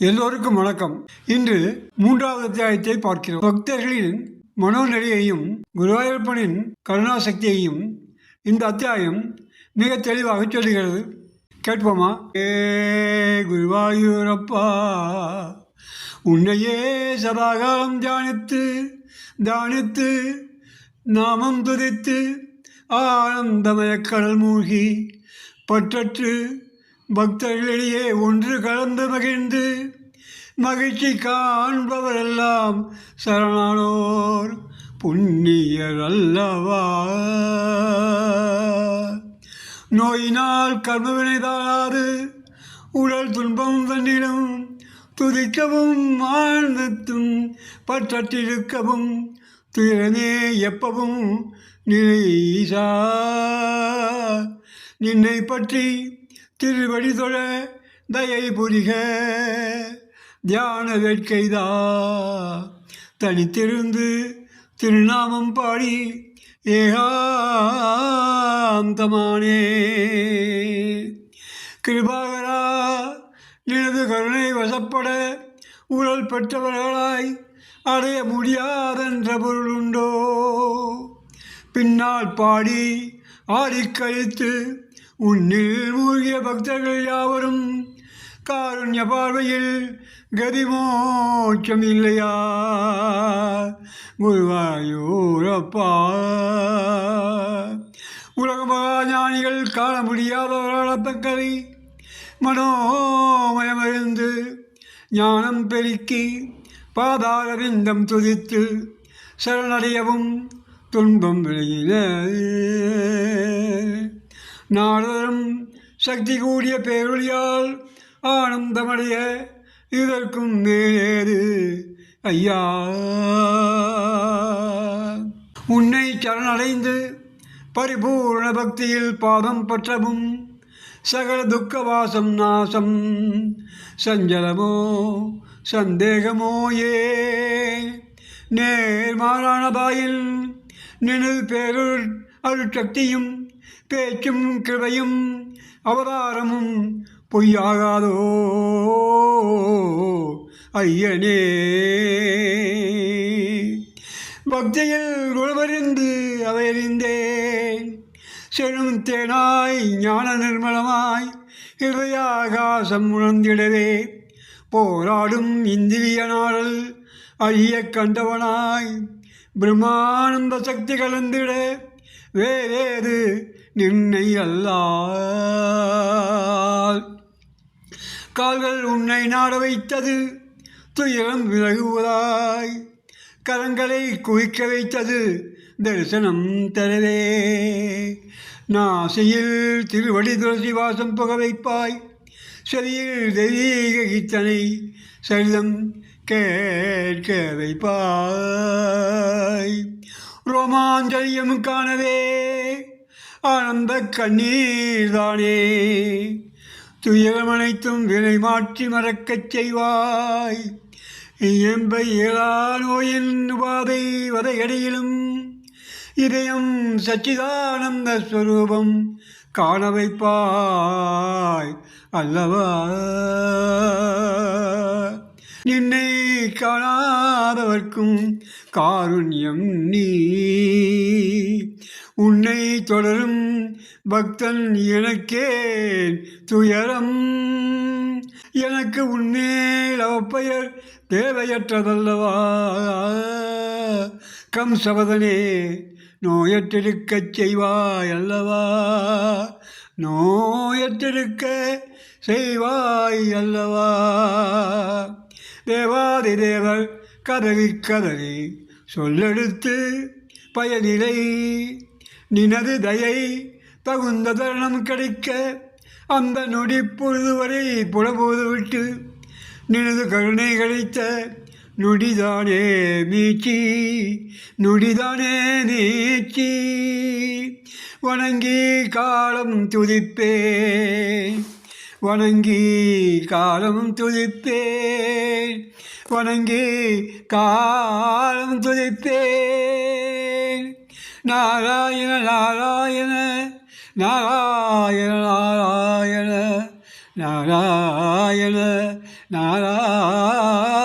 எல்லோருக்கும் வணக்கம். இன்று மூன்றாவது அத்தியாயத்தை பார்க்கிறோம். பக்தர்களின் மனோநிலையையும் குருவாயூரப்பனின் கருணாசக்தியையும் இந்த அத்தியாயம் மிக தெளிவாக சொல்லுகிறது. கேட்போமா? ஏ குருவாயூரப்பா உன்னையே சதாகாலம் தியானித்து தியானித்து நாமம் துதித்து ஆனந்தமய கடல் மூழ்கி பற்றற்று பக்தர்களிடையே ஒன்று கலந்து மகிழ்ந்து மகிழ்ச்சி காண்பவரெல்லாம் சரணானோர் புண்ணியர் அல்லவா நோயினால் கர்மவினைதாடாது உடல் துன்பம் தன்னிடம் துதிக்கவும் ஆழ்ந்தத்தும் பற்றற்றிருக்கவும் துயரமே எப்பவும் நினைசா நின்னை பற்றி திருவடி தொழ தயை புரிக தியான வேட்கைதா தனித்திருந்து திருநாமம் பாடி ஏகாந்தமானே. கிருபாகரா நினது கருணை வசப்பட உடல் பெற்றவர்களாய் அடைய முடியாதென்ற பொருளுண்டோ பின்னால் பாடி ஆடிக்கழித்து உன்னில் மூழ்கிய பக்தர்கள் யாவரும் காருண்ய பார்வையில் கதிமோட்சம் இல்லையா? குருவாயூரப்பா. உலக மகாஞானிகள் காண முடியாதவர்களான தக்கதை மனோமயமறிந்து ஞானம் பெருக்கி பாதாரவிந்தம் துதித்து சரணடையவும் துன்பம் விலகின நாடரும் சக்தி கூடிய பேரொழியால் ஆனந்தமடைய இதற்கும் மேலேது. ஐயா. உன்னை சரணடைந்து பரிபூர்ண பக்தியில் பாதம் பற்றவும் சகல துக்க வாசம் நாசம். சஞ்சலமோ சந்தேகமோ ஏ. நேர்மாறான பாயில் நினைவு பேருள் அருட்சக்தியும் തേച്ചും കൃപയും അവതാരമും പൊയ്യാകാതോ. അയ്യനേ. ഭക്തിയിൽ ഉൾവരുന്ന് അവരിന്റെ ചെഴുത്തേനായി ஞான നിർമ്മലമായി ഇടയാകാശം ഉണർന്നിടവേ. പോരാടും ഇന്ദ്രിയ നാടൽ അയ്യ കണ്ടവനായി ബ്രഹ്മാനന്ദ ശക്തി കലർന്നിടേ வேறேது நின்னை அல்லால். கால்கள் உன்னை நாட வைத்தது துயரம் விலகுவதாய். கரங்களை குவிக்க வைத்தது தரிசனம் தரவே. நாசியில் திருவடி துளசி வாசம் புக வைப்பாய். செவியில் தெய்வீக கீர்த்தனை சரிதம் கேட்க வைப்பாய். ரோமாஞ்சரியம் காணவே. ஆனந்த கண்ணீர் தானே. துயரம் அனைத்தும் வினை மாற்றி மறக்கச் செய்வாய். இயம்பை இயலா நோயின் உபாதை வதையடையிலும். இதயம் சச்சிதானந்த ஸ்வரூபம் காண வைப்பாய் அல்லவா? நின்னை காணாதவர்க்கும் காருண்யம் நீ. உன்னை தொடரும் பக்தன் எனக்கே துயரம். எனக்கு உன்மேல் அவப்பெயர் தேவையற்றதல்லவா? கம்சவதனே நோயற்றிருக்கச் செய்வாய் அல்லவா நோயற்றிருக்க செய்வாய் அல்லவா தேவாதி தேவர் கதறி கதறி சொல்லெடுத்து பயனிலை. நினது தயை தகுந்த தருணம் கிடைக்க அந்த நொடி பொழுது வரை புலபோது விட்டு நினது கருணை கிடைத்த நொடிதானே மீச்சி நொடிதானே நீச்சி. வணங்கி காலம் துதிப்பே வணங்கி காலம் துதித்தேன் வணங்கி காலம் துதித்தேன் நாராயண நாராயண நாராயண நாராயண நாராயண நாராயண.